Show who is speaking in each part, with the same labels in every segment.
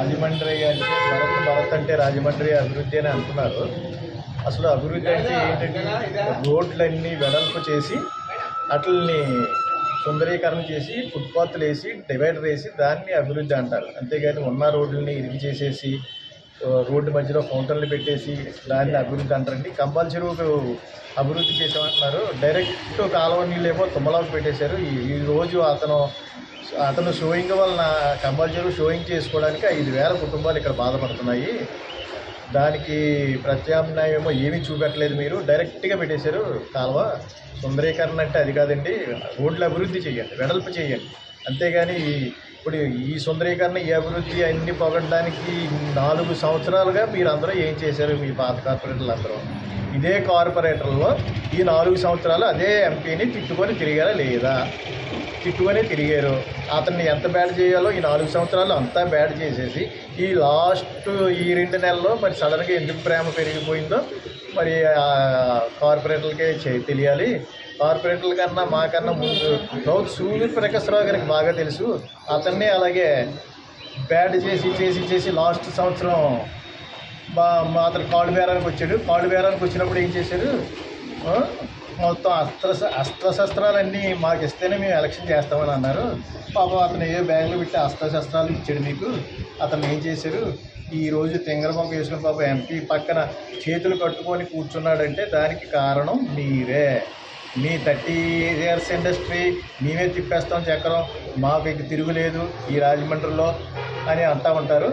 Speaker 1: రాజమండ్రి అంటే భరత్ భరత్ అంటే రాజమండ్రి అభివృద్ధి అని అంటున్నారు. అసలు అభివృద్ధి అంటే ఏంటంటే రోడ్లన్నీ వెడల్పు చేసి అట్లని సుందరీకరణ చేసి ఫుట్పాత్లు వేసి డివైడర్ వేసి దాన్ని అభివృద్ధి అంటారు. అంతేగాని ఉన్న రోడ్లని ఇరిగి చేసేసి రోడ్డు మధ్యలో ఫౌంటన్లు పెట్టేసి దాన్ని అభివృద్ధి అంటారండి. కంపల్సరీ అభివృద్ధి చేసామంటున్నారు డైరెక్ట్ కాలువ నీళ్ళేమో తుమ్మలోకి పెట్టేశారు. ఈ రోజు అతను అతను షోయింగ్ వలన కంపల్సరీ షోయింగ్ చేసుకోవడానికి ఐదు వేల కుటుంబాలు ఇక్కడ బాధపడుతున్నాయి. దానికి ప్రత్యామ్నాయం ఏమో ఏమీ చూపెట్టలేదు మీరు. డైరెక్ట్గా పెట్టేశారు కాలువ. సుందరీకరణ అంటే అది కాదండి. రోడ్లు అభివృద్ధి చేయండి వెడల్పు చేయండి అంతేగాని ఇప్పుడు ఈ సుందరీకరణ ఈ అభివృద్ధి అన్ని పొగడడానికి నాలుగు సంవత్సరాలుగా మీరు అందరూ ఏం చేశారు మీ పాత కార్పొరేటర్లు అందరూ ఇదే కార్పొరేటర్లో ఈ నాలుగు సంవత్సరాలు అదే ఎంపీని తిట్టుకొని తిరిగారా లేదా? తిట్టుకొని తిరిగారు. అతన్ని ఎంత బ్యాడ్ చేయాలో ఈ నాలుగు సంవత్సరాలు అంతా బ్యాడ్ చేసేసి ఈ లాస్ట్ ఈ రెండు నెలల్లో మరి సడన్గా ఎందుకు ప్రేమ పెరిగిపోయిందో మరి కార్పొరేటర్లకే చే- తెలియాలి. కార్పొరేటర్ల కన్నా మాకన్నా ముందు రౌత్ సూర్య ప్రకాశ్రావు గారికి బాగా తెలుసు. అతన్ని అలాగే బ్యాడ్ చేసి చేసి చేసి లాస్ట్ సంవత్సరం బా మా అతను కాళ్ళు బేరానికి వచ్చాడు. కాళ్ళు బేరానికి వచ్చినప్పుడు ఏం చేశారు మొత్తం అస్త్ర అస్త్రశస్త్రాలన్నీ మాకు ఇస్తేనే మేము ఎలక్షన్ చేస్తామని అన్నారు. పాపం అతను ఏ బ్యాగులు పెట్టి అస్త్రశస్త్రాలు ఇచ్చాడు మీకు. అతను ఏం చేశారు ఈరోజు రోజు తింగరబాబు వేసుకుని పాప ఎంపీ పక్కన చేతులు కట్టుకొని కూర్చున్నాడంటే దానికి కారణం మీరే. మీ థర్టీ ఇయర్స్ ఇండస్ట్రీ మేమే తిప్పేస్తాం చక్రం మాకు ఇక తిరుగులేదు ఈ రాజమండ్రిలో అని అంటూ ఉంటారు.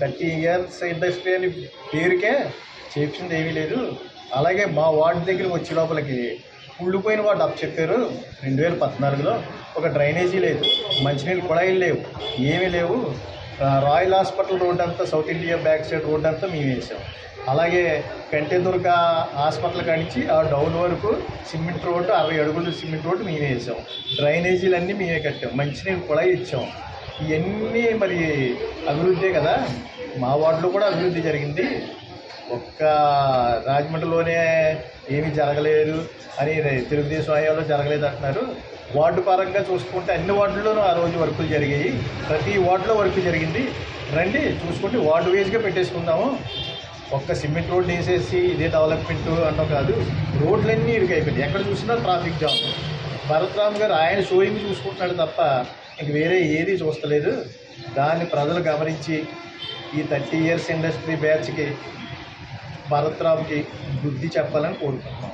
Speaker 1: థర్టీ ఇయర్స్ ఇండస్ట్రీ అని పేరుకే చేసింది ఏమీ లేదు. అలాగే మా వార్డు దగ్గరికి వచ్చే లోపలికి కుళ్ళిపోయిన వాడు అప్ చెప్పారు రెండు వేల పద్నాలుగులో ఒక డ్రైనేజీ లేదు మంచినీళ్ళు కుళాయిలు లేవు ఏమీ లేవు. రాయల్ హాస్పిటల్ రోడ్ అంతా south India back side road అంతా మేము వేసాం. అలాగే కంటెదుర్గ హాస్పిటల్ కానించి ఆ డౌన్ వరకు సిమెంట్ రోడ్డు అరవై అడుగులు సిమెంట్ రోడ్డు మేమే వేసాం. డ్రైనేజీలన్నీ మేమే కట్టాం. మంచినీళ్ళు కూడా ఇచ్చాం. ఇవన్నీ మరి అభివృద్ధే కదా? మా వార్డులో కూడా అభివృద్ధి జరిగింది. ఒక్క రాజమండ్రిలోనే ఏమీ జరగలేదు అని తెలుగుదేశం హయాంలో జరగలేదు అంటున్నారు. వార్డు పరంగా చూసుకుంటే అన్ని వార్డుల్లోనూ ఆ రోజు వర్కులు జరిగాయి. ప్రతి వార్డులో వర్క్ జరిగింది. రండి చూసుకుంటే వార్డు వేస్గా పెట్టేసుకుందాము. ఒక్క సిమెంట్ రోడ్ వేసేసి ఇదే డెవలప్మెంట్ అన్న కాదు. రోడ్లన్నీ ఇరుకైపోయింది ఎక్కడ చూసినా ట్రాఫిక్ జామ్. భరతరామ్ గారు ఆయన షోయింగ్ చూసుకుంటున్నాడు తప్ప ఇంక వేరే ఏది చూస్తలేదు. దాన్ని ప్రజలు గమనించి ఈ థర్టీ ఇయర్స్ ఇండస్ట్రీ బ్యాచ్కి భరత్రామ్కి బుద్ధి చెప్పాలని కోరుకుంటున్నాం.